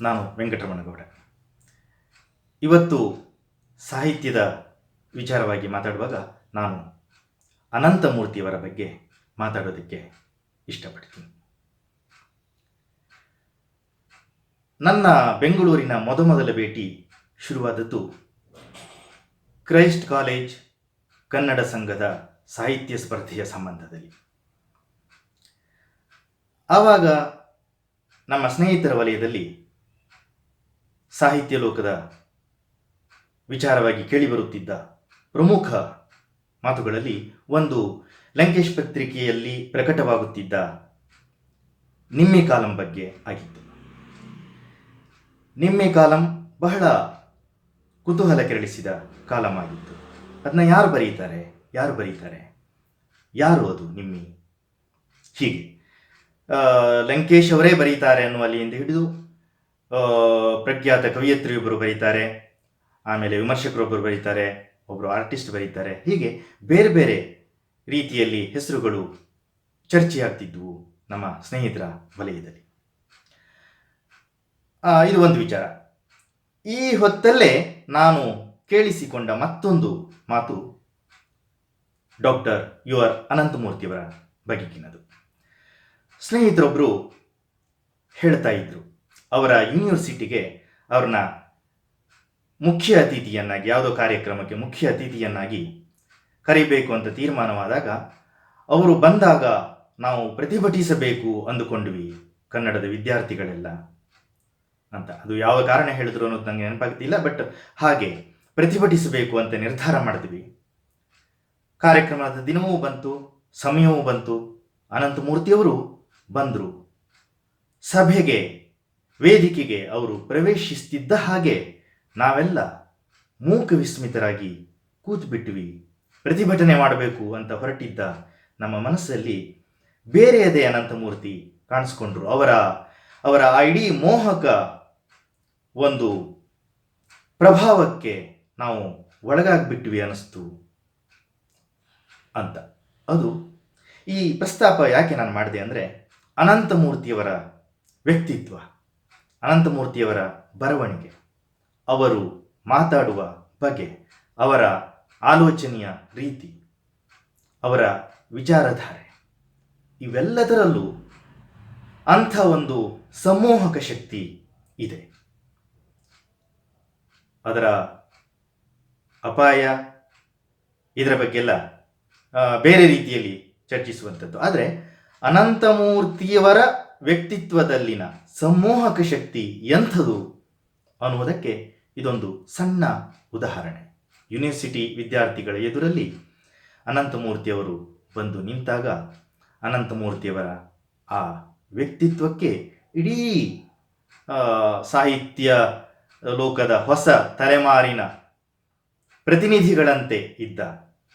ನಾನು ವೆಂಕಟರಮಣಗೌಡ. ಇವತ್ತು ಸಾಹಿತ್ಯದ ವಿಚಾರವಾಗಿ ಮಾತಾಡುವಾಗ ನಾನು ಅನಂತಮೂರ್ತಿಯವರ ಬಗ್ಗೆ ಮಾತಾಡೋದಕ್ಕೆ ಇಷ್ಟಪಡ್ತೀನಿ. ನನ್ನ ಬೆಂಗಳೂರಿನ ಮೊದಮೊದಲ ಭೇಟಿ ಶುರುವಾದದ್ದು ಕ್ರೈಸ್ಟ್ ಕಾಲೇಜ್ ಕನ್ನಡ ಸಂಘದ ಸಾಹಿತ್ಯ ಸ್ಪರ್ಧೆಯ ಸಂಬಂಧದಲ್ಲಿ. ಆವಾಗ ನಮ್ಮ ಸ್ನೇಹಿತರ ವಲಯದಲ್ಲಿ ಸಾಹಿತ್ಯ ಲೋಕದ ವಿಚಾರವಾಗಿ ಕೇಳಿಬರುತ್ತಿದ್ದ ಪ್ರಮುಖ ಮಾತುಗಳಲ್ಲಿ ಒಂದು ಲಂಕೇಶ್ ಪತ್ರಿಕೆಯಲ್ಲಿ ಪ್ರಕಟವಾಗುತ್ತಿದ್ದ ನಿಮ್ಮೆ ಕಾಲಂ ಬಗ್ಗೆ ಆಗಿತ್ತು. ನಿಮ್ಮೆ ಕಾಲಂ ಬಹಳ ಕುತೂಹಲ ಕೆರಳಿಸಿದ ಕಾಲಂ ಆಗಿತ್ತು. ಅದನ್ನ ಯಾರು ಬರೀತಾರೆ? ಯಾರು ಬರೀತಾರೆ? ಯಾರು ಅದು ನಿಮ್ಮಿ? ಹೀಗೆ. ಲಂಕೇಶ್ ಅವರೇ ಬರೀತಾರೆ ಅನ್ನುವಲ್ಲಿಯಿಂದ ಹಿಡಿದು ಪ್ರಖ್ಯಾತ ಕವಿಯತ್ರಿಯೊಬ್ಬರು ಬರೀತಾರೆ, ಆಮೇಲೆ ವಿಮರ್ಶಕರೊಬ್ಬರು ಬರೀತಾರೆ ಒಬ್ಬರು ಆರ್ಟಿಸ್ಟ್ ಬರೀತಾರೆ. ಹೀಗೆ ಬೇರೆ ಬೇರೆ ರೀತಿಯಲ್ಲಿ ಹೆಸರುಗಳು ಚರ್ಚೆಯಾಗ್ತಿದ್ವು ನಮ್ಮ ಸ್ನೇಹಿತರ ವಲಯದಲ್ಲಿ. ಇದು ಒಂದು ವಿಚಾರ. ಈ ಹೊತ್ತಲ್ಲೇ ನಾನು ಕೇಳಿಸಿಕೊಂಡ ಮತ್ತೊಂದು ಮಾತು ಡಾಕ್ಟರ್ ಯು ಆರ್ ಅನಂತಮೂರ್ತಿಯವರ ಬಗೆಗಿನದು. ಸ್ನೇಹಿತರೊಬ್ಬರು ಹೇಳ್ತಾ ಇದ್ರು ಅವರ ಯೂನಿವರ್ಸಿಟಿಗೆ ಅವ್ರನ್ನ ಮುಖ್ಯ ಅತಿಥಿಯನ್ನಾಗಿ, ಯಾವುದೋ ಕಾರ್ಯಕ್ರಮಕ್ಕೆ ಮುಖ್ಯ ಅತಿಥಿಯನ್ನಾಗಿ ಕರಿಬೇಕು ಅಂತ ತೀರ್ಮಾನವಾದಾಗ ಅವರು ಬಂದಾಗ ನಾವು ಪ್ರತಿಭಟಿಸಬೇಕು ಅಂದುಕೊಂಡ್ವಿ ಕನ್ನಡದ ವಿದ್ಯಾರ್ಥಿಗಳೆಲ್ಲ. ಅಂತ ಅದು ಯಾವ ಕಾರಣ ಹೇಳಿದ್ರು ಅನ್ನೋದು ನನಗೆ ನೆನಪಾಗ್ತಿಲ್ಲ, ಬಟ್ ಹಾಗೆ ಪ್ರತಿಭಟಿಸಬೇಕು ಅಂತ ನಿರ್ಧಾರ ಮಾಡಿದ್ವಿ. ಕಾರ್ಯಕ್ರಮದ ದಿನವೂ ಬಂತು, ಸಮಯವೂ ಬಂತು. ಅನಂತಮೂರ್ತಿಯವರು ಬಂದರು. ಸಭೆಗೆ ವೇದಿಕೆಗೆ ಅವರು ಪ್ರವೇಶಿಸ್ತಿದ್ದ ಹಾಗೆ ನಾವೆಲ್ಲ ಮೂಕ ವಿಸ್ಮಿತರಾಗಿ ಕೂತ್ಬಿಟ್ವಿ ಪ್ರತಿಭಟನೆ ಮಾಡಬೇಕು ಅಂತ ಹೊರಟಿದ್ದ ನಮ್ಮ ಮನಸ್ಸಲ್ಲಿ ಬೇರೆಯದೇ ಅನಂತಮೂರ್ತಿ ಕಾಣಿಸ್ಕೊಂಡ್ರು. ಅವರ ಅವರ ಇಡೀ ಮೋಹಕ ಒಂದು ಪ್ರಭಾವಕ್ಕೆ ನಾವು ಒಳಗಾಗ್ಬಿಟ್ವಿ ಅನ್ನಿಸ್ತು ಅಂತ. ಅದು ಈ ಪ್ರಸ್ತಾಪ ಯಾಕೆ ನಾನು ಮಾಡಿದೆ ಅಂದರೆ ಅನಂತಮೂರ್ತಿಯವರ ವ್ಯಕ್ತಿತ್ವ. ಅನಂತಮೂರ್ತಿಯವರ ಬರವಣಿಗೆ. ಅವರು ಮಾತಾಡುವ ಬಗೆ ಅವರ ಆಲೋಚನೆಯ ರೀತಿ, ಅವರ ವಿಚಾರಧಾರೆ. ಇವೆಲ್ಲದರಲ್ಲೂ ಅಂಥ ಒಂದು ಸಮೋಹಕ ಶಕ್ತಿ ಇದೆ. ಅದರ ಅಪಾಯ, ಇದರ ಬಗ್ಗೆಲ್ಲ ಬೇರೆ ರೀತಿಯಲ್ಲಿ ಚರ್ಚಿಸುವಂಥದ್ದು. ಆದರೆ ಅನಂತಮೂರ್ತಿಯವರ ವ್ಯಕ್ತಿತ್ವದಲ್ಲಿನ ಸಮೋಹಕ ಶಕ್ತಿ ಎಂಥದು ಅನ್ನುವುದಕ್ಕೆ ಇದೊಂದು ಸಣ್ಣ ಉದಾಹರಣೆ. ಯೂನಿವರ್ಸಿಟಿ ವಿದ್ಯಾರ್ಥಿಗಳ ಎದುರಲ್ಲಿ ಅನಂತಮೂರ್ತಿಯವರು ಬಂದು ನಿಂತಾಗ ಅನಂತಮೂರ್ತಿಯವರ ಆ ವ್ಯಕ್ತಿತ್ವಕ್ಕೆ ಇಡೀ ಸಾಹಿತ್ಯ ಲೋಕದ ಹೊಸ ತಲೆಮಾರಿನ ಪ್ರತಿನಿಧಿಗಳಂತೆ ಇದ್ದ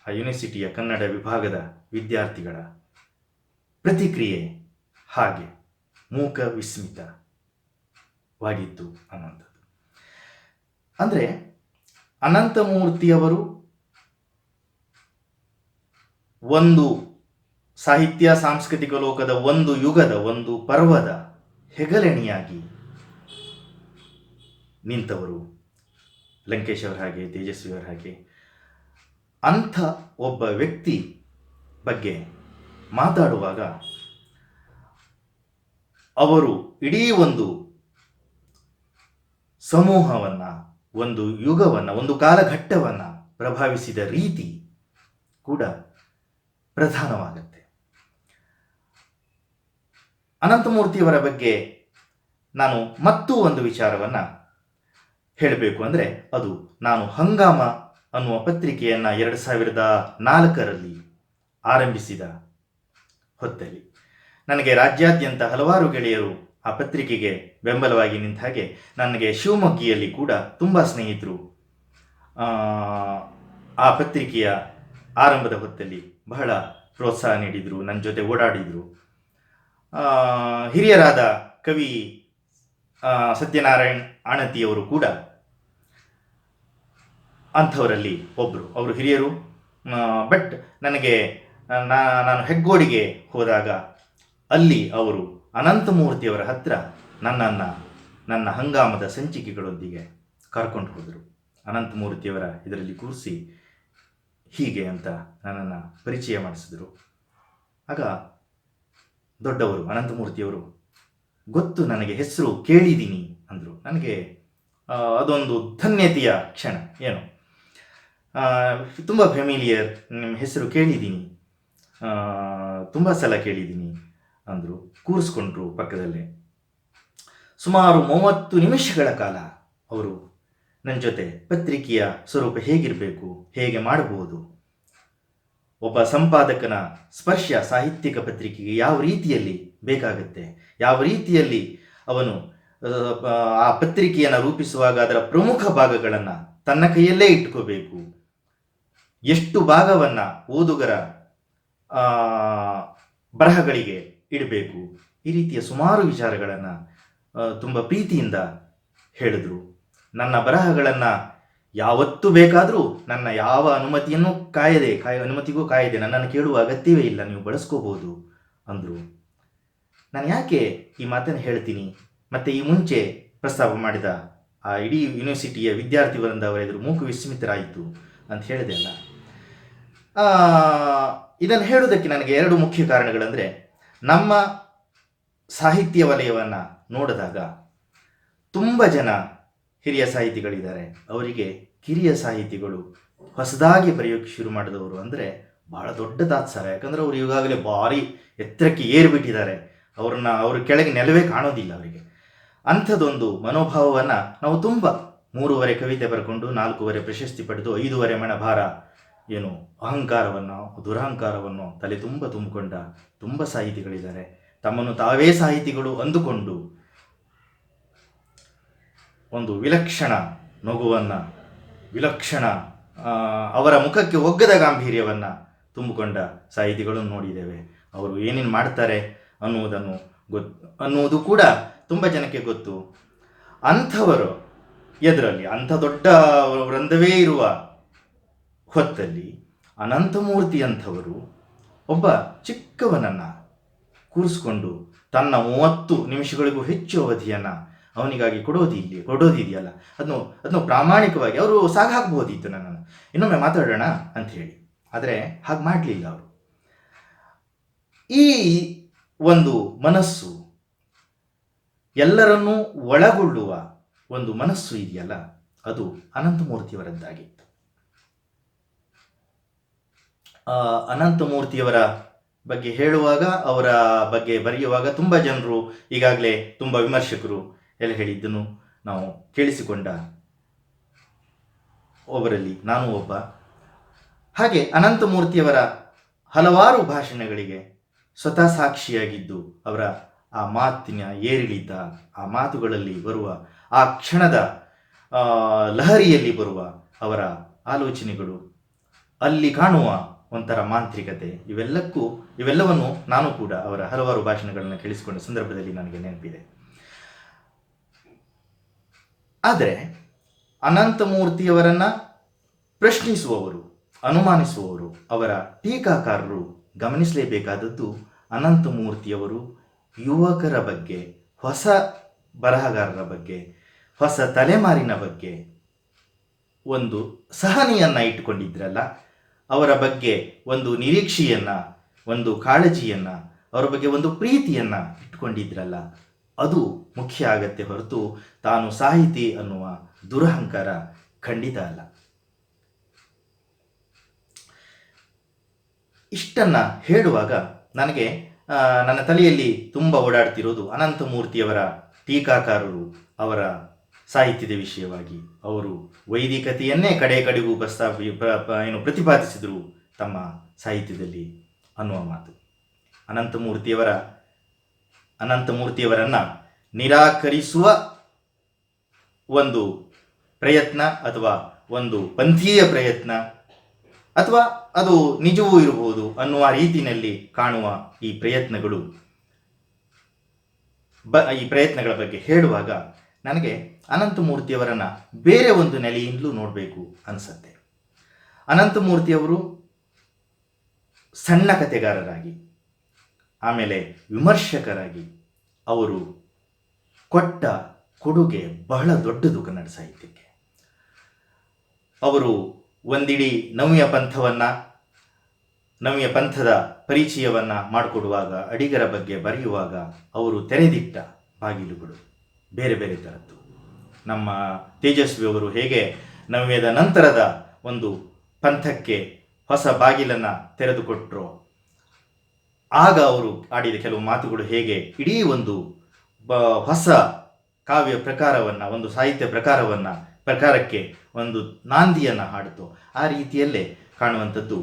ಆ ಯೂನಿವರ್ಸಿಟಿಯ ಕನ್ನಡ ವಿಭಾಗದ ವಿದ್ಯಾರ್ಥಿಗಳ ಪ್ರತಿಕ್ರಿಯೆ ಹಾಗೆ. ಮೂಕ ವಿಸ್ಮಿತವಾಗಿತ್ತು ಅನ್ನುವಂಥದ್ದು ಅಂದರೆ ಅನಂತಮೂರ್ತಿಯವರು ಒಂದು ಸಾಹಿತ್ಯ, ಸಾಂಸ್ಕೃತಿಕ ಲೋಕದ ಒಂದು ಯುಗದ, ಒಂದು ಪರ್ವದ ಹೆಗಲೆಣಿಯಾಗಿ ನಿಂತವರು ಲಂಕೇಶ್ ಅವರ ಹಾಗೆ, ತೇಜಸ್ವಿ ಅವರ ಹಾಗೆ. ಅಂಥ ಒಬ್ಬ ವ್ಯಕ್ತಿ ಬಗ್ಗೆ ಮಾತಾಡುವಾಗ ಅವರು ಇಡೀ ಒಂದು ಸಮೂಹವನ್ನು, ಒಂದು ಯುಗವನ್ನು, ಒಂದು ಕಾಲಘಟ್ಟವನ್ನು ಪ್ರಭಾವಿಸಿದ ರೀತಿ ಕೂಡ ಪ್ರಧಾನವಾಗುತ್ತೆ. ಅನಂತಮೂರ್ತಿಯವರ ಬಗ್ಗೆ ನಾನು ಮತ್ತೂ ಒಂದು ವಿಚಾರವನ್ನು ಹೇಳಬೇಕು ಅಂದರೆ, ಅದು ನಾನು ಹಂಗಾಮ ಅನ್ನುವ ಪತ್ರಿಕೆಯನ್ನು ಎರಡು ಸಾವಿರದ ನಾಲ್ಕರಲ್ಲಿ ಆರಂಭಿಸಿದ ಹೊತ್ತಲ್ಲಿ. ನನಗೆ ರಾಜ್ಯಾದ್ಯಂತ ಹಲವಾರು ಗೆಳೆಯರು ಆ ಪತ್ರಿಕೆಗೆ ಬೆಂಬಲವಾಗಿ ನಿಂತ ಹಾಗೆ ನನಗೆ ಶಿವಮೊಗ್ಗಿಯಲ್ಲಿ ಕೂಡ ತುಂಬ ಸ್ನೇಹಿತರು. ಆ, ಪತ್ರಿಕೆಯ ಆರಂಭದ ಹೊತ್ತಲ್ಲಿ ಬಹಳ ಪ್ರೋತ್ಸಾಹ ನೀಡಿದರು ನನ್ನ ಜೊತೆ ಓಡಾಡಿದರು. ಹಿರಿಯರಾದ ಕವಿ ಸತ್ಯನಾರಾಯಣ್ ಆಣತಿಯವರು ಕೂಡ ಅಂಥವರಲ್ಲಿ ಒಬ್ಬರು ಅವರು ಹಿರಿಯರು ಬಟ್ ನನಗೆ ನಾನು ಹೆಗ್ಗೋಡಿಗೆ ಹೋದಾಗ ಅಲ್ಲಿ ಅವರು ಅನಂತಮೂರ್ತಿಯವರ ಹತ್ರ ನನ್ನನ್ನು, ನನ್ನ ಹಂಗಾಮದ ಸಂಚಿಕೆಗಳೊಂದಿಗೆ ಕರ್ಕೊಂಡು ಹೋದರು. ಅನಂತಮೂರ್ತಿಯವರ ಇದರಲ್ಲಿ ಕೂರಿಸಿ ಹೀಗೆ ಅಂತ ನನ್ನನ್ನು ಪರಿಚಯ ಮಾಡಿಸಿದರು. ಆಗ ದೊಡ್ಡವರು, ಅನಂತಮೂರ್ತಿಯವರು, ಗೊತ್ತು, ನನಗೆ ಹೆಸರು ಕೇಳಿದ್ದೀನಿ ಅಂದರು. ನನಗೆ ಅದೊಂದು ಧನ್ಯತೆಯ ಕ್ಷಣ, ಏನು? ತುಂಬ ಫೆಮಿಲಿಯರ್ ನಿಮ್ಮ ಹೆಸರು ಕೇಳಿದ್ದೀನಿ ತುಂಬ ಸಲ ಕೇಳಿದ್ದೀನಿ ಅಂದರು ಕೂರಿಸ್ಕೊಂಡ್ರು ಪಕ್ಕದಲ್ಲಿ. ಸುಮಾರು ಮೂವತ್ತು ನಿಮಿಷಗಳ ಕಾಲ ಅವರು ನನ್ನ ಜೊತೆ ಪತ್ರಿಕೆಯ ಸ್ವರೂಪ ಹೇಗಿರಬೇಕು ಹೇಗೆ ಮಾಡಬಹುದು ಒಬ್ಬ ಸಂಪಾದಕನ ಸ್ಪರ್ಶ ಸಾಹಿತ್ಯಿಕ ಪತ್ರಿಕೆಗೆ ಯಾವ ರೀತಿಯಲ್ಲಿ ಬೇಕಾಗುತ್ತೆ? ಯಾವ ರೀತಿಯಲ್ಲಿ ಅವನು ಆ, ಪತ್ರಿಕೆಯನ್ನು ರೂಪಿಸುವಾಗ ಅದರ ಪ್ರಮುಖ ಭಾಗಗಳನ್ನು ತನ್ನ ಕೈಯಲ್ಲೇ ಇಟ್ಕೋಬೇಕು? ಎಷ್ಟು ಭಾಗವನ್ನು ಓದುಗರ ಬರಹಗಳಿಗೆ ಇಡಬೇಕು. ಈ ರೀತಿಯ ಸುಮಾರು ವಿಚಾರಗಳನ್ನು ತುಂಬ ಪ್ರೀತಿಯಿಂದ ಹೇಳಿದ್ರು. ನನ್ನ ಬರಹಗಳನ್ನು ಯಾವತ್ತೂ ಬೇಕಾದರೂ ನನ್ನ ಯಾವ ಅನುಮತಿಯನ್ನು ಕಾಯದೆ, ಕಾಯ ಅನುಮತಿಗೂ ಕಾಯದೆ ನನ್ನನ್ನು ಕೇಳುವ ಅಗತ್ಯವೇ ಇಲ್ಲ, ನೀವು ಬಳಸ್ಕೋಬೋದು ಅಂದರು. ನಾನು ಯಾಕೆ ಈ ಮಾತನ್ನು ಹೇಳ್ತೀನಿ? ಮತ್ತು ಈ ಮುಂಚೆ ಪ್ರಸ್ತಾಪ ಮಾಡಿದ ಆ ಇಡೀ ಯೂನಿವರ್ಸಿಟಿಯ ವಿದ್ಯಾರ್ಥಿ ವೃಂದ ಅವರ ಎದುರು ಮೂಕು ವಿಸ್ಮಿತರಾಯಿತು ಅಂತ ಹೇಳಿದೆ ಅಲ್ಲ. ಇದನ್ನು ಹೇಳುವುದಕ್ಕೆ ನನಗೆ ಎರಡು ಮುಖ್ಯ ಕಾರಣಗಳಂದರೆ ನಮ್ಮ ಸಾಹಿತ್ಯ ವಲಯವನ್ನು ನೋಡಿದಾಗ ತುಂಬ ಜನ ಹಿರಿಯ ಸಾಹಿತಿಗಳಿದ್ದಾರೆ. ಅವರಿಗೆ ಕಿರಿಯ ಸಾಹಿತಿಗಳು ಹೊಸದಾಗಿ ಬರೆಯೋಕ್ಕೆ ಶುರು ಮಾಡಿದವರು ಅಂದರೆ ಬಹಳ ದೊಡ್ಡ ತಾತ್ಸಾರ ಯಾಕಂದರೆ ಅವರು ಈಗಾಗಲೇ ಭಾರಿ ಎತ್ತರಕ್ಕೆ ಏರಿಬಿಟ್ಟಿದ್ದಾರೆ. ಅವ್ರನ್ನ ಅವ್ರ ಕೆಳಗೆ ನೆಲವೇ ಕಾಣೋದಿಲ್ಲ ಅವರಿಗೆ. ಅಂಥದ್ದೊಂದು ಮನೋಭಾವವನ್ನು ನಾವು ತುಂಬ ಮೂರುವರೆ ಕವಿತೆ ಬರ್ಕೊಂಡು ನಾಲ್ಕೂವರೆ ಪ್ರಶಸ್ತಿ ಪಡೆದು ಐದೂವರೆ ಮಣ ಭಾರ ಏನು ಅಹಂಕಾರವನ್ನು ದುರಹಂಕಾರವನ್ನು ತಲೆ ತುಂಬ ತುಂಬಿಕೊಂಡ ತುಂಬ ಸಾಹಿತಿಗಳಿದ್ದಾರೆ. ತಮ್ಮನ್ನು ತಾವೇ ಸಾಹಿತಿಗಳು ಅಂದುಕೊಂಡು ಒಂದು ವಿಲಕ್ಷಣ ನಗುವನ್ನು, ವಿಲಕ್ಷಣ ಅವರ ಮುಖಕ್ಕೆ ಒಗ್ಗದ ಗಾಂಭೀರ್ಯವನ್ನು ತುಂಬಿಕೊಂಡ ಸಾಹಿತಿಗಳನ್ನು ನೋಡಿದ್ದೇವೆ. ಅವರು ಏನೇನು ಮಾಡ್ತಾರೆ ಅನ್ನುವುದನ್ನು ಗೊತ್ತು ಅನ್ನುವುದು ಕೂಡ ತುಂಬ ಜನಕ್ಕೆ ಗೊತ್ತು. ಅಂಥವರು ಎದುರಲ್ಲಿ, ಅಂಥ ದೊಡ್ಡ ವೃಂದವೇ ಇರುವ ಹೊತ್ತಲ್ಲಿ ಅನಂತಮೂರ್ತಿ ಅಂಥವರು ಒಬ್ಬ ಚಿಕ್ಕವನನ್ನು ಕೂರಿಸ್ಕೊಂಡು ತನ್ನ ಮೂವತ್ತು ನಿಮಿಷಗಳಿಗೂ ಹೆಚ್ಚು ಅವಧಿಯನ್ನು ಅವನಿಗಾಗಿ ಕೊಡೋದಿಲ್ಲ, ಕೊಡೋದಿದೆಯಲ್ಲ. ಅದನ್ನು ಅದನ್ನು ಪ್ರಾಮಾಣಿಕವಾಗಿ ಅವರು ಸಾಗಾಕ್ಬೋದಿತ್ತು ನನ್ನನ್ನು. ಇನ್ನೊಮ್ಮೆ ಮಾತಾಡೋಣ ಅಂತ ಹೇಳಿ. ಆದರೆ ಹಾಗೆ ಮಾಡಲಿಲ್ಲ ಅವರು. ಈ ಒಂದು ಮನಸ್ಸು ಎಲ್ಲರನ್ನೂ ಒಳಗೊಳ್ಳುವ ಒಂದು ಮನಸ್ಸು ಇದೆಯಲ್ಲ, ಅದು ಅನಂತಮೂರ್ತಿಯವರದ್ದಾಗಿತ್ತು ಆ, ಅನಂತಮೂರ್ತಿಯವರ ಬಗ್ಗೆ ಹೇಳುವಾಗ ಅವರ ಬಗ್ಗೆ ಬರೆಯುವಾಗ ತುಂಬ ಜನರು ಈಗಾಗಲೇ ತುಂಬ ವಿಮರ್ಶಕರು ಎಲ್ಲ ಹೇಳಿದ್ದನ್ನು ನಾವು ಕೇಳಿಸಿಕೊಂಡ ಒಬ್ಬರಲ್ಲಿ ನಾನು ಒಬ್ಬ. ಹಾಗೆ ಅನಂತಮೂರ್ತಿಯವರ ಹಲವಾರು ಭಾಷಣಗಳಿಗೆ ಸ್ವತಃ ಸಾಕ್ಷಿಯಾಗಿದ್ದು ಅವರ ಆ ಮಾತಿನ ಏರಿಳಿತ, ಆ ಮಾತುಗಳಲ್ಲಿ ಬರುವ, ಆ ಕ್ಷಣದ ಲಹರಿಯಲ್ಲಿ ಬರುವ ಅವರ ಆಲೋಚನೆಗಳು ಅಲ್ಲಿ ಕಾಣುವ ಒಂಥರ ಮಾಂತ್ರಿಕತೆ. ಇವೆಲ್ಲಕ್ಕೂ, ಇವೆಲ್ಲವನ್ನು ನಾನು ಕೂಡ ಅವರ ಹಲವಾರು ಭಾಷಣಗಳನ್ನು ಕೇಳಿಸಿಕೊಂಡ ಸಂದರ್ಭದಲ್ಲಿ ನನಗೆ ನೆನಪಿದೆ. ಆದರೆ, ಅನಂತಮೂರ್ತಿಯವರನ್ನು ಪ್ರಶ್ನಿಸುವವರು, ಅನುಮಾನಿಸುವವರು, ಅವರ ಟೀಕಾಕಾರರು ಗಮನಿಸಲೇಬೇಕಾದದ್ದು ಅನಂತಮೂರ್ತಿಯವರು ಯುವಕರ ಬಗ್ಗೆ, ಹೊಸ ಬರಹಗಾರರ ಬಗ್ಗೆ, ಹೊಸ ತಲೆಮಾರಿನ ಬಗ್ಗೆ ಒಂದು ಸಹನೆಯನ್ನು ಇಟ್ಟುಕೊಂಡಿದ್ರಲ್ಲ ಅವರ ಬಗ್ಗೆ ಒಂದು ನಿರೀಕ್ಷೆಯನ್ನ, ಒಂದು ಕಾಳಜಿಯನ್ನು, ಅವರ ಬಗ್ಗೆ ಒಂದು ಪ್ರೀತಿಯನ್ನು ಇಟ್ಕೊಂಡಿದ್ರಲ್ಲ, ಅದು ಮುಖ್ಯ ಆಗತ್ತೆ ಹೊರತು ತಾನು ಸಾಹಿತಿ ಅನ್ನುವ ದುರಹಂಕಾರ ಖಂಡಿತ ಅಲ್ಲ. ಇಷ್ಟನ್ನ ಹೇಳುವಾಗ ನನಗೆ ನನ್ನ ತಲೆಯಲ್ಲಿ ತುಂಬ ಓಡಾಡ್ತಿರೋದು ಅನಂತಮೂರ್ತಿಯವರ ಟೀಕಾಕಾರರು ಅವರ ಸಾಹಿತ್ಯದ ವಿಷಯವಾಗಿ ಅವರು ವೈದಿಕತೆಯನ್ನೇ ಕಡೆ ಕಡೆಗೂ ಪ್ರಸ್ತಾಪ ಏನು ಪ್ರತಿಪಾದಿಸಿದರು ತಮ್ಮ ಸಾಹಿತ್ಯದಲ್ಲಿ ಅನ್ನುವ ಮಾತು. ಅನಂತಮೂರ್ತಿಯವರ, ಅನಂತಮೂರ್ತಿಯವರನ್ನು ನಿರಾಕರಿಸುವ ಒಂದು ಪ್ರಯತ್ನ ಅಥವಾ ಒಂದು ಪಂಥೀಯ ಪ್ರಯತ್ನ ಅಥವಾ ಅದು ನಿಜವೂ ಇರಬಹುದು ಅನ್ನುವ ರೀತಿಯಲ್ಲಿ ಕಾಣುವ ಈ ಪ್ರಯತ್ನಗಳು, ಬ, ಈ ಪ್ರಯತ್ನಗಳ ಬಗ್ಗೆ ಹೇಳುವಾಗ ನನಗೆ ಅನಂತಮೂರ್ತಿಯವರನ್ನು ಬೇರೆ ಒಂದು ನೆಲೆಯಿಂದಲೂ ನೋಡಬೇಕು ಅನಿಸತ್ತೆ. ಅನಂತಮೂರ್ತಿಯವರು ಸಣ್ಣ ಕಥೆಗಾರರಾಗಿ, ಆಮೇಲೆ ವಿಮರ್ಶಕರಾಗಿ ಅವರು ಕೊಟ್ಟ ಕೊಡುಗೆ ಬಹಳ ದೊಡ್ಡದು ಕನ್ನಡ ಸಾಹಿತ್ಯಕ್ಕೆ. ಅವರು ಒಂದಿಡೀ ನವ್ಯ ಪಂಥವನ್ನು, ನವ್ಯ ಪಂಥದ ಪರಿಚಯವನ್ನು ಮಾಡಿಕೊಡುವಾಗ, ಅಡಿಗರ ಬಗ್ಗೆ ಬರೆಯುವಾಗ ಅವರು ತೆರೆದಿಟ್ಟ ಬಾಗಿಲುಗಳು. ಬೇರೆ ಬೇರೆ ಥರದ್ದು ನಮ್ಮ ತೇಜಸ್ವಿ ಅವರು ಹೇಗೆ ನವ್ಯದ ನಂತರದ ಒಂದು ಪಂಥಕ್ಕೆ ಹೊಸ ಬಾಗಿಲನ್ನು ತೆರೆದುಕೊಟ್ರು, ಆಗ ಅವರು ಆಡಿದ ಕೆಲವು ಮಾತುಗಳು ಹೇಗೆ ಇಡೀ ಒಂದು ಬ, ಹೊಸ ಕಾವ್ಯ ಪ್ರಕಾರವನ್ನು, ಒಂದು ಸಾಹಿತ್ಯ ಪ್ರಕಾರವನ್ನು, ಪ್ರಕಾರಕ್ಕೆ ಒಂದು ನಾಂದಿಯನ್ನು ಹಾಡಿತು ಆ ರೀತಿಯಲ್ಲೇ ಕಾಣುವಂಥದ್ದು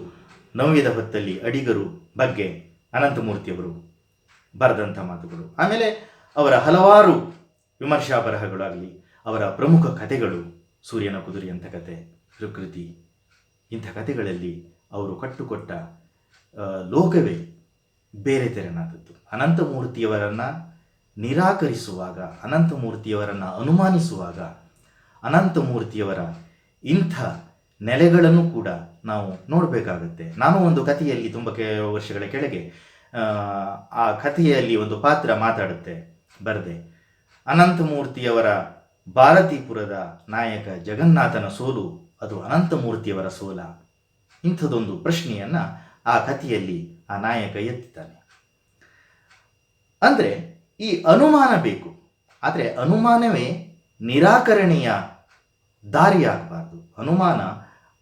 ನವ್ಯದ ಹೊತ್ತಲ್ಲಿ ಅಡಿಗರು ಬಗ್ಗೆ ಅನಂತಮೂರ್ತಿಯವರು ಬರೆದಂಥ ಮಾತುಗಳು. ಆಮೇಲೆ ಅವರ ಹಲವಾರು ವಿಮರ್ಶಾ ಬರಹಗಳಾಗಲಿ ಅವರ ಪ್ರಮುಖ ಕಥೆಗಳು ಸೂರ್ಯನ ಕುದುರೆ ಅಂತ ಕತೆ ಪ್ರಕೃತಿ ಇಂಥ ಕಥೆಗಳಲ್ಲಿ ಅವರು ಕಟ್ಟುಕೊಟ್ಟ ಲೋಕವೇ ಬೇರೆ ತೆರನಾದದ್ದು. ಅನಂತಮೂರ್ತಿಯವರನ್ನು ನಿರಾಕರಿಸುವಾಗ, ಅನಂತಮೂರ್ತಿಯವರನ್ನು ಅನುಮಾನಿಸುವಾಗ, ಅನಂತಮೂರ್ತಿಯವರ ಇಂಥ ನೆಲೆಗಳನ್ನು ಕೂಡ ನಾವು ನೋಡಬೇಕಾಗತ್ತೆ. ನಾನು ಒಂದು ಕಥೆಯಲ್ಲಿ ತುಂಬ ಕೆ, ವರ್ಷಗಳ ಕೆಳಗೆ ಆ ಕಥೆಯಲ್ಲಿ ಒಂದು ಪಾತ್ರ ಮಾತಾಡುತ್ತೆ, ಬರದೆ. ಅನಂತಮೂರ್ತಿಯವರ ಭಾರತೀಪುರದ ನಾಯಕ ಜಗನ್ನಾಥನ ಸೋಲು ಅದು ಅನಂತಮೂರ್ತಿಯವರ ಸೋಲ. ಇಂಥದೊಂದು ಪ್ರಶ್ನೆಯನ್ನು ಆ ಕಥೆಯಲ್ಲಿ ಆ ನಾಯಕ ಎತ್ತಿದ್ದಾನೆ. ಅಂದರೆ ಈ ಅನುಮಾನ ಬೇಕು. ಆದರೆ ಅನುಮಾನವೇ ನಿರಾಕರಣೆಯ ದಾರಿಯಾಗಬಾರ್ದು. ಅನುಮಾನ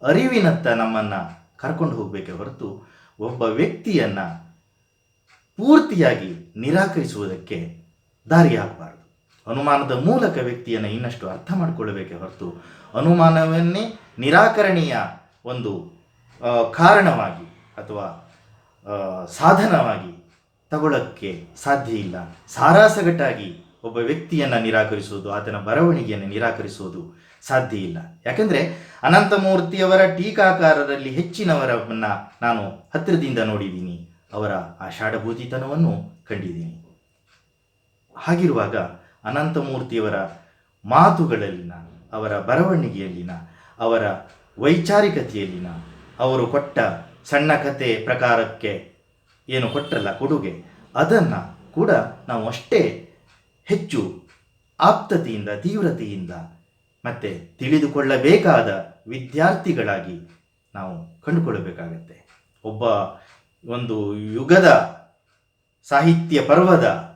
ಅರಿವಿನತ್ತ ನಮ್ಮನ್ನು ಕರ್ಕೊಂಡು ಹೋಗಬೇಕೇ ಹೊರತು ಒಬ್ಬ ವ್ಯಕ್ತಿಯನ್ನು ಪೂರ್ತಿಯಾಗಿ ನಿರಾಕರಿಸುವುದಕ್ಕೆ ದಾರಿಯಾಗಬಾರ್ದು. ಅನುಮಾನದ ಮೂಲಕ ವ್ಯಕ್ತಿಯನ್ನು ಇನ್ನಷ್ಟು ಅರ್ಥ ಮಾಡಿಕೊಳ್ಳಬೇಕೇ ಹೊರತು ಅನುಮಾನವನ್ನೇ ನಿರಾಕರಣೀಯ ಒಂದು ಕಾರಣವಾಗಿ ಅಥವಾ ಸಾಧನವಾಗಿ ತಗೊಳ್ಳೋಕ್ಕೆ ಸಾಧ್ಯ ಇಲ್ಲ. ಸಾರಾಸಗಟಾಗಿ ಒಬ್ಬ ವ್ಯಕ್ತಿಯನ್ನು ನಿರಾಕರಿಸುವುದು, ಆತನ ಬರವಣಿಗೆಯನ್ನು ನಿರಾಕರಿಸುವುದು ಸಾಧ್ಯ ಇಲ್ಲ. ಯಾಕೆಂದರೆ ಅನಂತಮೂರ್ತಿಯವರ ಟೀಕಾಕಾರರಲ್ಲಿ ಹೆಚ್ಚಿನವರನ್ನು ನಾನು ಹತ್ತಿರದಿಂದ ನೋಡಿದ್ದೀನಿ. ಅವರ ಆ ಕಂಡಿದ್ದೀನಿ. ಹಾಗಿರುವಾಗ ಅನಂತಮೂರ್ತಿಯವರ ಮಾತುಗಳಲ್ಲಿನ ಅವರ ಬರವಣಿಗೆಯಲ್ಲಿನ ಅವರ ವೈಚಾರಿಕತೆಯಲ್ಲಿನ ಅವರು ಕೊಟ್ಟ ಸಣ್ಣ ಕಥೆ ಪ್ರಕಾರಕ್ಕೆ ಏನು ಕೊಟ್ಟರಲ್ಲ ಕೊಡುಗೆ, ಅದನ್ನು ಕೂಡ ನಾವು ಅಷ್ಟೇ ಹೆಚ್ಚು ಆಪ್ತತೆಯಿಂದ, ತೀವ್ರತೆಯಿಂದ ಮತ್ತು ತಿಳಿದುಕೊಳ್ಳಬೇಕಾದ ವಿದ್ಯಾರ್ಥಿಗಳಾಗಿ ನಾವು ಕಂಡುಕೊಳ್ಳಬೇಕಾಗತ್ತೆ. ಒಬ್ಬ ಒಂದು ಯುಗದ ಸಾಹಿತ್ಯ ಪರ್ವದ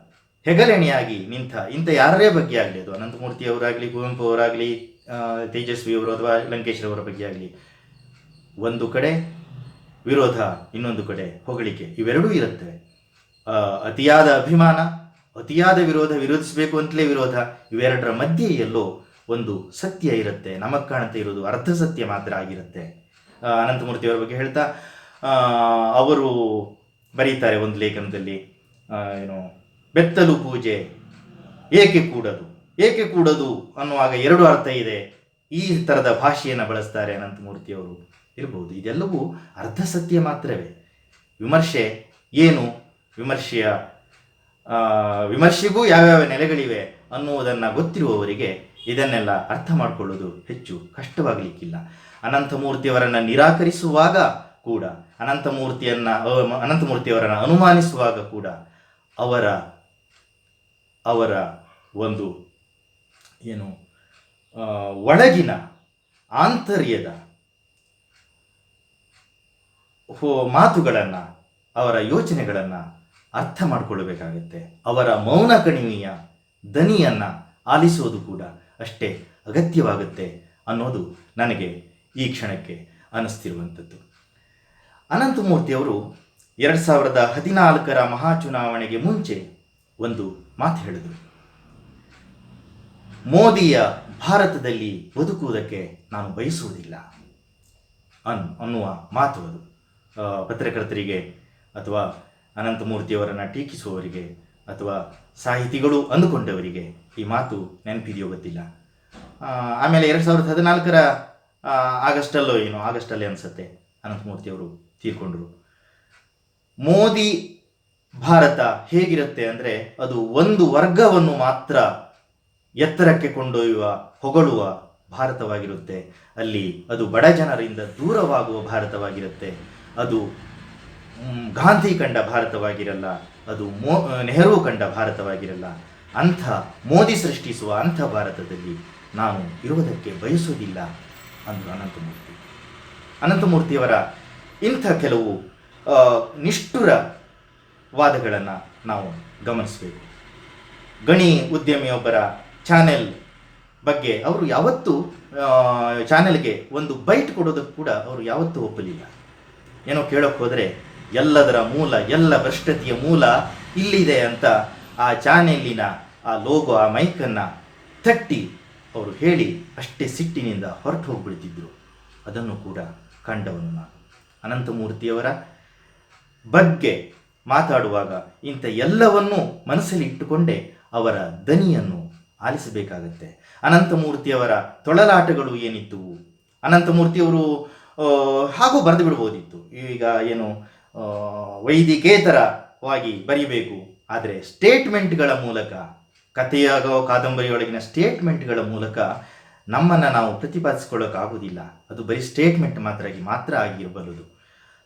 ಹೆಗಲೆಣೆಯಾಗಿ ನಿಂತ, ಇಂಥ ಯಾರೇ ಬಗ್ಗೆ ಆಗಲಿ, ಅದು ಅನಂತಮೂರ್ತಿ ಅವರಾಗಲಿ, ಕುವೆಂಪು ಅವರಾಗಲಿ ತೇಜಸ್ವಿಯವರು ಅಥವಾ ಲಂಕೇಶ್ ಅವರ ಬಗ್ಗೆ ಆಗಲಿ, ಒಂದು ಕಡೆ ವಿರೋಧ, ಇನ್ನೊಂದು ಕಡೆ ಹೊಗಳಿಕೆ, ಇವೆರಡೂ ಇರುತ್ತವೆ ಅತಿಯಾದ ಅಭಿಮಾನ, ಅತಿಯಾದ ವಿರೋಧ, ವಿರೋಧಿಸಬೇಕು ಅಂತಲೇ ವಿರೋಧ, ಇವೆರಡರ ಮಧ್ಯೆ ಎಲ್ಲೋ ಒಂದು ಸತ್ಯ ಇರುತ್ತೆ, ನಮಗೆ ಕಾಣುತ್ತೆ ಇರೋದು ಅರ್ಧ ಸತ್ಯ ಮಾತ್ರ ಆಗಿರುತ್ತೆ. ಅನಂತಮೂರ್ತಿ ಅವರ ಬಗ್ಗೆ ಹೇಳ್ತಾ ಅವರು ಬರೀತಾರೆ ಒಂದು ಲೇಖನದಲ್ಲಿ ಏನು ಬೆತ್ತಲು ಪೂಜೆ. ಏಕೆ ಕೂಡದು? ಏಕೆ ಕೂಡದು ಅನ್ನುವಾಗ ಎರಡು ಅರ್ಥ ಇದೆ. ಈ ಥರದ ಭಾಷೆಯನ್ನು ಬಳಸ್ತಾರೆ ಅನಂತಮೂರ್ತಿಯವರು ಇರಬಹುದು ಇದೆಲ್ಲವೂ ಅರ್ಧ ಸತ್ಯ ಮಾತ್ರವೇ. ವಿಮರ್ಶೆ ಏನು? ವಿಮರ್ಶೆಯ ವಿಮರ್ಶೆಗೂ ಯಾವ್ಯಾವ ನೆಲೆಗಳಿವೆ ಅನ್ನುವುದನ್ನು ಗೊತ್ತಿರುವವರಿಗೆ ಇದನ್ನೆಲ್ಲ ಅರ್ಥ ಮಾಡಿಕೊಳ್ಳೋದು ಹೆಚ್ಚು ಕಷ್ಟವಾಗಲಿಕ್ಕಿಲ್ಲ. ಅನಂತಮೂರ್ತಿಯವರನ್ನು ನಿರಾಕರಿಸುವಾಗ ಕೂಡ, ಅನಂತಮೂರ್ತಿಯನ್ನು ಅನಂತಮೂರ್ತಿಯವರನ್ನು ಅನುಮಾನಿಸುವಾಗ ಕೂಡ ಅವರ ಅವರ ಒಂದು ಏನು ಒಳಗಿನ ಆಂತರ್ಯದ ಮಾತುಗಳನ್ನು, ಅವರ ಯೋಚನೆಗಳನ್ನು ಅರ್ಥ ಮಾಡಿಕೊಳ್ಳಬೇಕಾಗತ್ತೆ ಅವರ ಮೌನ ಕಣಿವೆಯ ದನಿಯನ್ನು ಆಲಿಸೋದು ಕೂಡ ಅಷ್ಟೇ ಅಗತ್ಯವಾಗುತ್ತೆ ಅನ್ನೋದು ನನಗೆ ಈ ಕ್ಷಣಕ್ಕೆ ಅನ್ನಿಸ್ತಿರುವಂಥದ್ದು ಅನಂತಮೂರ್ತಿಯವರು ಎರಡು ಸಾವಿರದ ಹದಿನಾಲ್ಕರ ಮಹಾಚುನಾವಣೆಗೆ ಮುಂಚೆ ಒಂದು ಮಾತು ಹೇಳಿದರು. ಮೋದಿಯ ಭಾರತದಲ್ಲಿ ಬದುಕುವುದಕ್ಕೆ ನಾನು ಬಯಸುವುದಿಲ್ಲ ಅನ್, ಅನ್ನುವ ಮಾತು ಅದು. ಪತ್ರಕರ್ತರಿಗೆ ಅಥವಾ ಅನಂತಮೂರ್ತಿಯವರನ್ನು ಟೀಕಿಸುವವರಿಗೆ ಅಥವಾ ಸಾಹಿತಿಗಳು ಅಂದುಕೊಂಡವರಿಗೆ ಈ ಮಾತು ನೆನಪಿದೆಯೋ ಗೊತ್ತಿಲ್ಲ. ಆಮೇಲೆ ಎರಡು ಸಾವಿರದ ಹದಿನಾಲ್ಕರ ಆಗಸ್ಟಲ್ಲೋ ಏನೋ, ಆಗಸ್ಟಲ್ಲೇ ಅನಿಸುತ್ತೆ, ಅನಂತಮೂರ್ತಿಯವರು ತೀರ್ಕೊಂಡರು. ಮೋದಿ ಭಾರತ ಹೇಗಿರುತ್ತೆ ಅಂದರೆ ಅದು ಒಂದು ವರ್ಗವನ್ನು ಮಾತ್ರ ಎತ್ತರಕ್ಕೆ ಕೊಂಡೊಯ್ಯುವ, ಹೊಗಳುವ ಭಾರತವಾಗಿರುತ್ತೆ. ಅಲ್ಲಿ ಅದು ಬಡ ಜನರಿಂದ ದೂರವಾಗುವ ಭಾರತವಾಗಿರುತ್ತೆ. ಅದು ಗಾಂಧಿ ಕಂಡ ಭಾರತವಾಗಿರಲ್ಲ, ಅದು ಮೋ ನೆಹರು ಕಂಡ ಭಾರತವಾಗಿರಲ್ಲ, ಅಂಥ ಮೋದಿ ಸೃಷ್ಟಿಸುವ ಅಂಥ ಭಾರತದಲ್ಲಿ ನಾನು ಇರುವುದಕ್ಕೆ ಬಯಸುವುದಿಲ್ಲ ಅಂದರು ಅನಂತಮೂರ್ತಿ. ಅನಂತಮೂರ್ತಿಯವರ ಇಂಥ ಕೆಲವು ನಿಷ್ಠುರ ವಾದಗಳನ್ನು ನಾವು ಗಮನಿಸಬೇಕು. ಗಣಿ ಉದ್ಯಮಿಯೊಬ್ಬರ ಚಾನೆಲ್ ಬಗ್ಗೆ ಅವರು ಯಾವತ್ತೂ ಚಾನೆಲ್ಗೆ ಒಂದು ಬೈಟ್ ಕೊಡೋದಕ್ಕೆ ಕೂಡ ಅವರು ಯಾವತ್ತೂ ಒಪ್ಪಲಿಲ್ಲ. ಏನೋ ಕೇಳೋಕೆ ಹೋದರೆ, ಎಲ್ಲದರ ಮೂಲ, ಎಲ್ಲ ಭ್ರಷ್ಟತೆಯ ಮೂಲ ಇಲ್ಲಿದೆ ಅಂತ ಆ ಚಾನೆಲ್ಲಿನ ಆ ಲೋಗೋ, ಆ ಮೈಕನ್ನು ತಟ್ಟಿ ಅವರು ಹೇಳಿ ಅಷ್ಟೇ ಸಿಟ್ಟಿನಿಂದ ಹೊರಟು ಹೋಗ್ಬಿಡ್ತಿದ್ರು. ಅದನ್ನು ಕೂಡ ಕಂಡವನು ನಾನು. ಅನಂತಮೂರ್ತಿಯವರ ಬಗ್ಗೆ ಮಾತಾಡುವಾಗ ಇಂಥ ಎಲ್ಲವನ್ನೂ ಮನಸ್ಸಲ್ಲಿ ಇಟ್ಟುಕೊಂಡೇ ಅವರ ದನಿಯನ್ನು ಆಲಿಸಬೇಕಾಗತ್ತೆ. ಅನಂತಮೂರ್ತಿಯವರ ತೊಳಲಾಟಗಳು ಏನಿತ್ತು? ಅನಂತಮೂರ್ತಿಯವರು ಹಾಗೂ ಬರೆದು ಬಿಡ್ಬೋದಿತ್ತು ಈಗ ಏನು ವೈದಿಕೇತರವಾಗಿ ಬರೀಬೇಕು. ಆದರೆ ಸ್ಟೇಟ್ಮೆಂಟ್ಗಳ ಮೂಲಕ, ಕಥೆಯಾಗೋ ಕಾದಂಬರಿಯೊಳಗಿನ ಸ್ಟೇಟ್ಮೆಂಟ್ಗಳ ಮೂಲಕ ನಮ್ಮನ್ನು ನಾವು ಪ್ರತಿಪಾದಿಸ್ಕೊಳ್ಳೋಕ್ಕಾಗೋದಿಲ್ಲ ಅದು ಬರೀ ಸ್ಟೇಟ್ಮೆಂಟ್ ಮಾತ್ರ ಮಾತ್ರ ಆಗಿರಬಲ್ಲದು.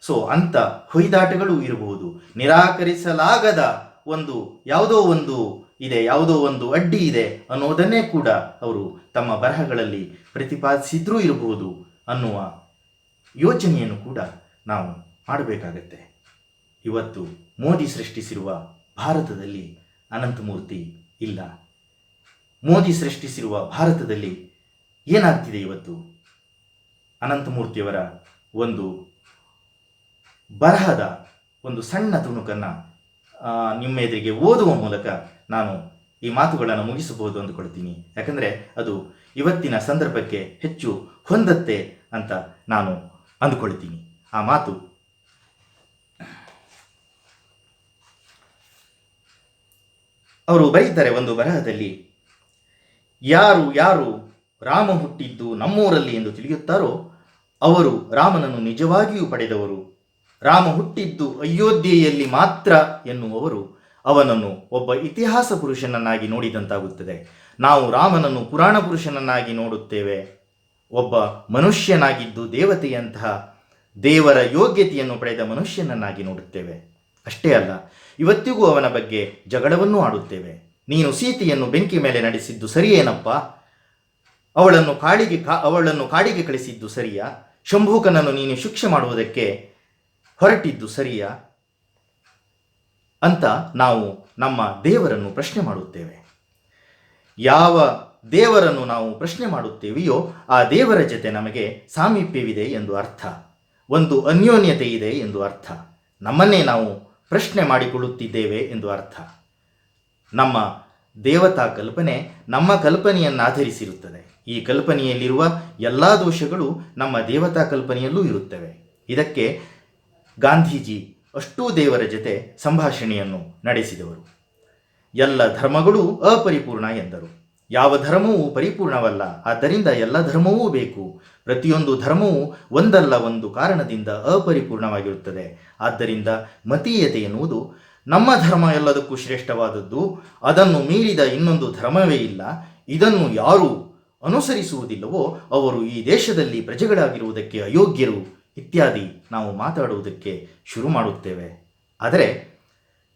ಸೊ ಅಂಥ ಹೊಯ್ದಾಟಗಳು ಇರಬಹುದು. ನಿರಾಕರಿಸಲಾಗದ ಒಂದು ಯಾವುದೋ ಒಂದು ಇದೆ, ಯಾವುದೋ ಒಂದು ಅಡ್ಡಿ ಇದೆ ಅನ್ನೋದನ್ನೇ ಕೂಡ ಅವರು ತಮ್ಮ ಬರಹಗಳಲ್ಲಿ ಪ್ರತಿಪಾದಿಸಿದ್ರೂ ಇರಬಹುದು ಅನ್ನುವ ಯೋಚನೆಯನ್ನು ಕೂಡ ನಾವು ಮಾಡಬೇಕಾಗತ್ತೆ. ಇವತ್ತು ಮೋದಿ ಸೃಷ್ಟಿಸಿರುವ ಭಾರತದಲ್ಲಿ ಅನಂತಮೂರ್ತಿ ಇಲ್ಲ. ಮೋದಿ ಸೃಷ್ಟಿಸಿರುವ ಭಾರತದಲ್ಲಿ ಏನಾಗ್ತಿದೆ ಇವತ್ತು? ಅನಂತಮೂರ್ತಿಯವರ ಒಂದು ಬರಹದ ಒಂದು ಸಣ್ಣ ತುಣುಕನ್ನು ನಿಮ್ಮ ಎದುರಿಗೆ ಓದುವ ಮೂಲಕ ನಾನು ಈ ಮಾತುಗಳನ್ನು ಮುಗಿಸಬಹುದು ಅಂದುಕೊಳ್ತೀನಿ. ಯಾಕಂದರೆ ಅದು ಇವತ್ತಿನ ಸಂದರ್ಭಕ್ಕೆ ಹೆಚ್ಚು ಹೊಂದತ್ತೆ ಅಂತ ನಾನು ಅಂದುಕೊಳ್ತೀನಿ. ಆ ಮಾತು. ಅವರು ಬರೀತಾರೆ ಒಂದು ಬರಹದಲ್ಲಿ, ಯಾರು ಯಾರು ರಾಮ ಹುಟ್ಟಿದ್ದು ನಮ್ಮೂರಲ್ಲಿ ಎಂದು ತಿಳಿಯುತ್ತಾರೋ, ಅವರು ರಾಮನನ್ನು ನಿಜವಾಗಿಯೂ ಪಡೆದವರು ರಾಮ ಹುಟ್ಟಿದ್ದು ಅಯೋಧ್ಯೆಯಲ್ಲಿ ಮಾತ್ರ ಎನ್ನುವವರು ಅವನನ್ನು ಒಬ್ಬ ಇತಿಹಾಸ ಪುರುಷನನ್ನಾಗಿ ನೋಡಿದಂತಾಗುತ್ತದೆ. ನಾವು ರಾಮನನ್ನು ಪುರಾಣ ಪುರುಷನನ್ನಾಗಿ ನೋಡುತ್ತೇವೆ. ಒಬ್ಬ ಮನುಷ್ಯನಾಗಿದ್ದು ದೇವತೆಯಂತಹ ದೇವರ ಯೋಗ್ಯತೆಯನ್ನು ಪಡೆದ ಮನುಷ್ಯನನ್ನಾಗಿ ನೋಡುತ್ತೇವೆ. ಅಷ್ಟೇ ಅಲ್ಲ, ಇವತ್ತಿಗೂ ಅವನ ಬಗ್ಗೆ ಜಗಳವನ್ನೂ ಆಡುತ್ತೇವೆ. ನೀನು ಸೀತೆಯನ್ನು ಬೆಂಕಿ ಮೇಲೆ ನಡೆಸಿದ್ದು ಸರಿಯೇನಪ್ಪ? ಅವಳನ್ನು ಕಾಡಿಗೆ ಕಾ, ಅವಳನ್ನು ಕಾಡಿಗೆ ಕಳಿಸಿದ್ದು ಸರಿಯಾ? ಶಂಭೂಕನನ್ನು ನೀನು ಶಿಕ್ಷೆ ಮಾಡುವುದಕ್ಕೆ ಹೊರಟಿದ್ದು ಸರಿಯಾ ಅಂತ ನಾವು ನಮ್ಮ ದೇವರನ್ನು ಪ್ರಶ್ನೆ ಮಾಡುತ್ತೇವೆ. ಯಾವ ದೇವರನ್ನು ನಾವು ಪ್ರಶ್ನೆ ಮಾಡುತ್ತೇವೆಯೋ ಆ ದೇವರ ಜೊತೆ ನಮಗೆ ಸಾಮೀಪ್ಯವಿದೆ ಎಂದು ಅರ್ಥ. ಒಂದು ಅನ್ಯೋನ್ಯತೆ ಇದೆ ಎಂದು ಅರ್ಥ. ನಮ್ಮನ್ನೇ ನಾವು ಪ್ರಶ್ನೆ ಮಾಡಿಕೊಳ್ಳುತ್ತಿದ್ದೇವೆ ಎಂದು ಅರ್ಥ. ನಮ್ಮ ದೇವತಾ ಕಲ್ಪನೆ ನಮ್ಮ ಕಲ್ಪನೆಯನ್ನು ಆಧರಿಸಿರುತ್ತದೆ ಈ ಕಲ್ಪನೆಯಲ್ಲಿರುವ ಎಲ್ಲ ದೋಷಗಳು ನಮ್ಮ ದೇವತಾ ಕಲ್ಪನೆಯಲ್ಲೂ ಇರುತ್ತವೆ. ಇದಕ್ಕೆ ಗಾಂಧೀಜಿ ಅಷ್ಟೂ ದೇವರ ಜೊತೆ ಸಂಭಾಷಣೆಯನ್ನು ನಡೆಸಿದವರು. ಎಲ್ಲ ಧರ್ಮಗಳೂ ಅಪರಿಪೂರ್ಣ ಎಂದರು. ಯಾವ ಧರ್ಮವೂ ಪರಿಪೂರ್ಣವಲ್ಲ. ಆದ್ದರಿಂದ ಎಲ್ಲ ಧರ್ಮವೂ ಬೇಕು. ಪ್ರತಿಯೊಂದು ಧರ್ಮವೂ ಒಂದಲ್ಲ ಒಂದು ಕಾರಣದಿಂದ ಅಪರಿಪೂರ್ಣವಾಗಿರುತ್ತದೆ. ಆದ್ದರಿಂದ ಮತೀಯತೆ ಎನ್ನುವುದು ನಮ್ಮ ಧರ್ಮ ಎಲ್ಲದಕ್ಕೂ ಶ್ರೇಷ್ಠವಾದದ್ದು. ಅದನ್ನು ಮೀರಿದ ಇನ್ನೊಂದು ಧರ್ಮವೇ ಇಲ್ಲ. ಇದನ್ನು ಯಾರು ಅನುಸರಿಸುವುದಿಲ್ಲವೋ ಅವರು ಈ ದೇಶದಲ್ಲಿ ಪ್ರಜೆಗಳಾಗಿರುವುದಕ್ಕೆ ಅಯೋಗ್ಯರು. ಇತ್ಯಾದಿ ನಾವು ಮಾತಾಡುವುದಕ್ಕೆ ಶುರು ಮಾಡುತ್ತೇವೆ. ಆದರೆ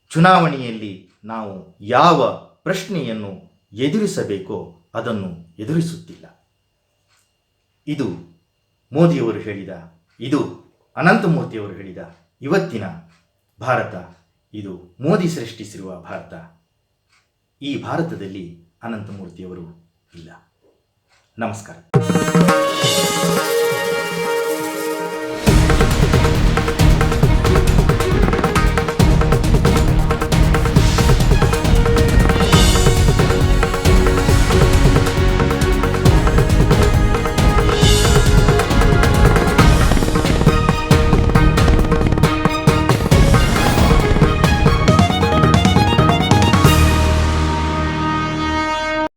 ಚುನಾವಣೆಯಲ್ಲಿ ನಾವು ಯಾವ ಪ್ರಶ್ನೆಯನ್ನು ಎದುರಿಸಬೇಕೋ ಅದನ್ನು ಎದುರಿಸುತ್ತಿಲ್ಲ. ಇದು ಮೋದಿಯವರು ಹೇಳಿದ, ಇದು ಅನಂತಮೂರ್ತಿಯವರು ಹೇಳಿದ ಇವತ್ತಿನ ಭಾರತ, ಇದು ಮೋದಿ ಸೃಷ್ಟಿಸಿರುವ ಭಾರತ. ಈ ಭಾರತದಲ್ಲಿ ಅನಂತಮೂರ್ತಿಯವರು ಇಲ್ಲ. ನಮಸ್ಕಾರ.